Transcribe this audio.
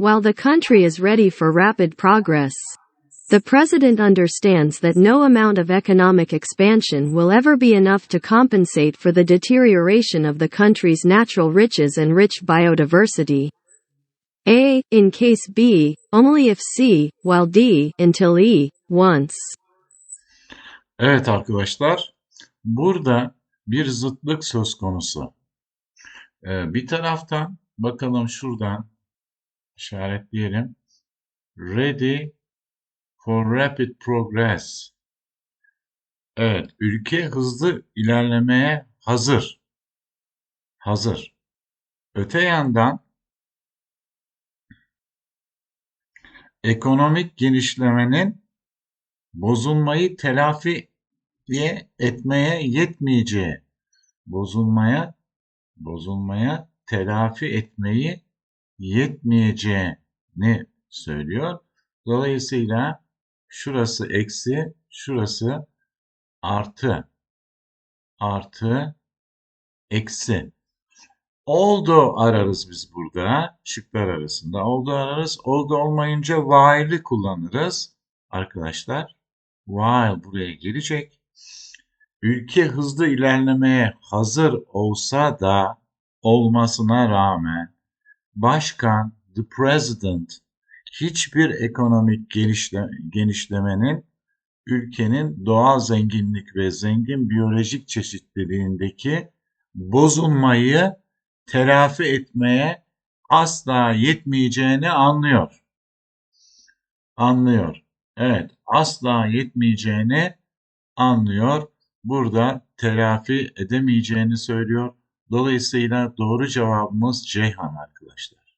while the country is ready for rapid progress. The president understands that no amount of economic expansion will ever be enough to compensate for the deterioration of the country's natural riches and rich biodiversity. A, in case B, only if C, while D, until E, once. Evet arkadaşlar, burada bir zıtlık söz konusu. Ee, bir taraftan bakalım şuradan işaretleyelim. Ready for rapid progress. Evet, ülke hızlı ilerlemeye hazır. Hazır. Öte yandan ekonomik genişlemenin bozulmayı telafi etmeye yetmeyeceği, bozulmaya bozulmaya telafi etmeyi yetmeyeceğini söylüyor. Dolayısıyla şurası eksi, şurası artı, artı, eksi. Oldu ararız biz burada şıklar arasında. Oldu ararız. Oldu olmayınca while'ı kullanırız. Arkadaşlar while buraya gelecek. Ülke hızlı ilerlemeye hazır olsa da olmasına rağmen başkan the president hiçbir ekonomik gelişle, genişlemenin ülkenin doğal zenginlik ve zengin biyolojik çeşitliliğindeki bozulmayı telafi etmeye asla yetmeyeceğini anlıyor. Anlıyor. Evet, asla yetmeyeceğini anlıyor. Burada telafi edemeyeceğini söylüyor. Dolayısıyla doğru cevabımız Ceyhan arkadaşlar.